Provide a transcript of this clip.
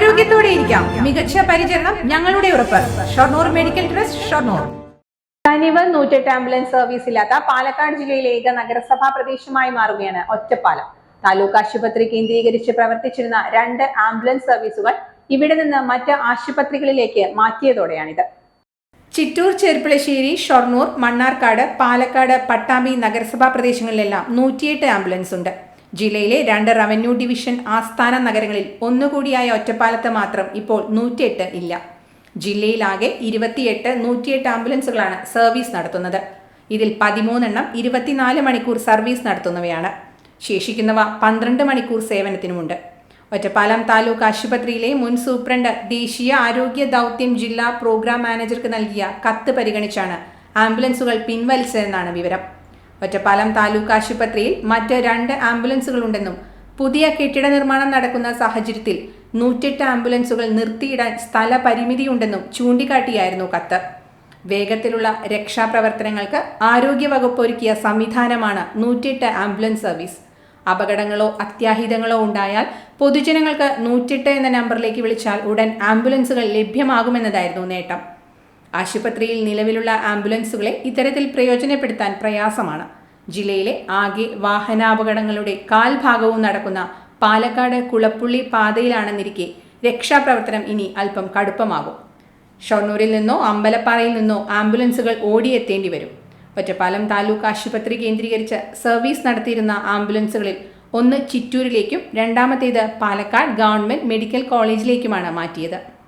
ആരോഗ്യത്തോടെ ഇരിക്കാം. മികച്ച പരിചരണം ഞങ്ങളുടെ ഉറപ്പ്. Shoranur medical trust Shoranur. കനിവ് നൂറ്റെട്ട് ആംബുലൻസ് സർവീസ് ഇല്ലാത്ത പാലക്കാട് ജില്ലയിലെ ഏക നഗരസഭാ പ്രദേശമായി മാറുകയാണ് ഒറ്റപ്പാലം. താലൂക്ക് ആശുപത്രി കേന്ദ്രീകരിച്ച് പ്രവർത്തിച്ചിരുന്ന രണ്ട് ആംബുലൻസ് സർവീസുകൾ ഇവിടെ നിന്ന് മറ്റ് ആശുപത്രികളിലേക്ക് മാറ്റിയതോടെയാണിത്. ചിറ്റൂർ ചെർപ്പിളശ്ശേരി ഷൊർണൂർ മണ്ണാർക്കാട് പാലക്കാട് പട്ടാമ്പി നഗരസഭാ പ്രദേശങ്ങളിലെല്ലാം നൂറ്റിയെട്ട് ആംബുലൻസ് ഉണ്ട് ജില്ലയിലെ രണ്ട് റവന്യൂ ഡിവിഷൻ ആസ്ഥാന നഗരങ്ങളിൽ ഒന്നുകൂടിയായ ഒറ്റപ്പാലത്ത് മാത്രം ഇപ്പോൾ നൂറ്റിയെട്ട് ഇല്ല. ജില്ലയിലാകെ ഇരുപത്തിയെട്ട് നൂറ്റിയെട്ട് ആംബുലൻസുകളാണ് സർവീസ് നടത്തുന്നത്. ഇതിൽ പതിമൂന്നെണ്ണം ഇരുപത്തിനാല് മണിക്കൂർ സർവീസ് നടത്തുന്നവയാണ്. ശേഷിക്കുന്നവ പന്ത്രണ്ട് മണിക്കൂർ സേവനത്തിനുമുണ്ട്. ഒറ്റപ്പാലം താലൂക്ക് ആശുപത്രിയിലെ മുൻ സൂപ്രണ്ട് ദേശീയ ആരോഗ്യ ദൗത്യം ജില്ലാ പ്രോഗ്രാം മാനേജർക്ക് നൽകിയ കത്ത് പരിഗണിച്ചാണ് ആംബുലൻസുകൾ പിൻവലിച്ചതെന്നാണ് വിവരം. ഒറ്റപ്പാലം താലൂക്ക് ആശുപത്രിയിൽ മറ്റ് രണ്ട് ആംബുലൻസുകളുണ്ടെന്നും പുതിയ കെട്ടിട നിർമ്മാണം നടക്കുന്ന സാഹചര്യത്തിൽ നൂറ്റെട്ട് ആംബുലൻസുകൾ നിർത്തിയിടാൻ സ്ഥല പരിമിതിയുണ്ടെന്നും ചൂണ്ടിക്കാട്ടിയായിരുന്നു കത്ത് വേഗത്തിലുള്ള രക്ഷാപ്രവർത്തനങ്ങൾക്ക് ആരോഗ്യവകുപ്പ് ഒരുക്കിയ സംവിധാനമാണ് നൂറ്റെട്ട് ആംബുലൻസ് സർവീസ്. അപകടങ്ങളോ അത്യാഹിതങ്ങളോ ഉണ്ടായാൽ പൊതുജനങ്ങൾക്ക് നൂറ്റെട്ട് എന്ന നമ്പറിലേക്ക് വിളിച്ചാൽ ഉടൻ ആംബുലൻസുകൾ ലഭ്യമാകുമെന്നതായിരുന്നു നേട്ടം. ആശുപത്രിയിൽ നിലവിലുള്ള ആംബുലൻസുകളെ ഇത്തരത്തിൽ പ്രയോജനപ്പെടുത്താൻ പ്രയാസമാണ്. ജില്ലയിലെ ആകെ വാഹനാപകടങ്ങളുടെ കാൽഭാഗവും നടക്കുന്ന പാലക്കാട് കുളപ്പുള്ളി പാതയിലാണെന്നിരിക്കെ രക്ഷാപ്രവർത്തനം ഇനി അല്പം കടുപ്പമാകും. ഷൊർണൂരിൽ നിന്നോ അമ്പലപ്പാറയിൽ നിന്നോ ആംബുലൻസുകൾ ഓടിയെത്തേണ്ടി വരും. ഒറ്റപ്പാലം താലൂക്ക് ആശുപത്രി കേന്ദ്രീകരിച്ച് സർവീസ് നടത്തിയിരുന്ന ആംബുലൻസുകളിൽ ഒന്ന് ചിറ്റൂരിലേക്കും രണ്ടാമത്തേത് പാലക്കാട് ഗവൺമെന്റ് മെഡിക്കൽ കോളേജിലേക്കുമാണ് മാറ്റിയത്.